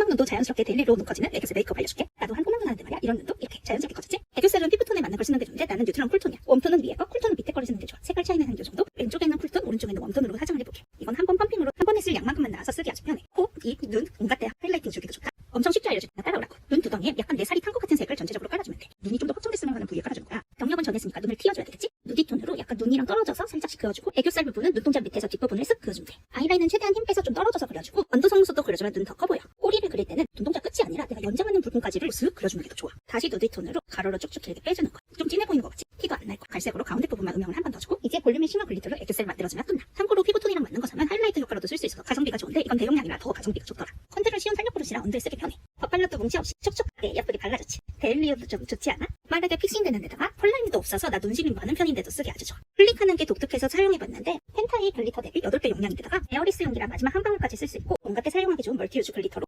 꼬막 눈도 자연스럽게 데일리로 눈 커지는 애교살 메이크업 알려줄게. 나도 한 꼬막 눈 하는데 말이야. 이런 눈도 이렇게 자연스럽게 커졌지? 애교살은 피부톤에 맞는 걸 쓰는 게 좋은데 나는 뉴트런 쿨톤이야. 웜톤은 위에 거, 쿨톤은 밑에 거를 쓰는 게 좋아. 색깔 차이는 한요 정도? 왼쪽에 있는 쿨톤, 오른쪽에 있는 웜톤으로 사정을 해볼게. 이건 한 번 펌핑으로 한 번에 쓸 양만큼만 나와서 쓰기 아주 편해. 코, 입, 눈, 온갖 데야 하이라이팅 주기도 좋다. 엄청 쉽게 알려주니까 따라오라고. 눈 두덩이에 약간 내 살이 탄 것 같은 색을 전체적으로 깔아주면 돼. 눈이 좀 더 확정됐으면 하는 부위에 깔아주는 거야. 경력은 정했으니까 눈을 튀어줘야 되겠지? 톤으로 약간 눈이랑 떨어져서 살짝씩 그어주고 애교살 부분은 눈동자 밑에서 뒷부분을 쓱 그어주면 돼. 아이라인은 최대한 힘 빼서 좀 떨어져서 그려주고 언더성수도 그려주면 눈 더 커 보여. 꼬리를 그릴 때는 눈동자 끝이 아니라 내가 연장하는 부분까지를 쓱 그려주는 게 더 좋아. 다시 누디 톤으로 가로로 쭉쭉 길게 빼주는 거야. 좀 진해 보이는 거 같지? 티도 안 날 거야. 갈색으로 가운데 부분만 음영을 한 번 더 주고 이제 볼륨의 심화 글리터로 애교살 만들어주면 끝나. 참고로 피부톤이랑 맞는 거 사면 하이라이트 효과로도 쓸 수 있어. 가성비가 좋은데 이건 대용량이라 더 가성비가 좋더라. 쉬운 탄력 브러쉬라 언더에 쓰기 편해. 덧발라도 뭉치 없이 촉촉하게 예쁘게 발라줬지. 데일리어도 좀 좋지 않아? 빠르게 픽싱되는 데다가 컬라인도 없어서 나 눈시림 많은 편인데도 쓰기 아주 좋아. 클릭하는 게 독특해서 사용해봤는데 펜타일 글리터 대비 8배 용량인데다가 에어리스 용기라 마지막 한 방울까지 쓸 수 있고 온갖 때 사용하기 좋은 멀티유즈 글리터로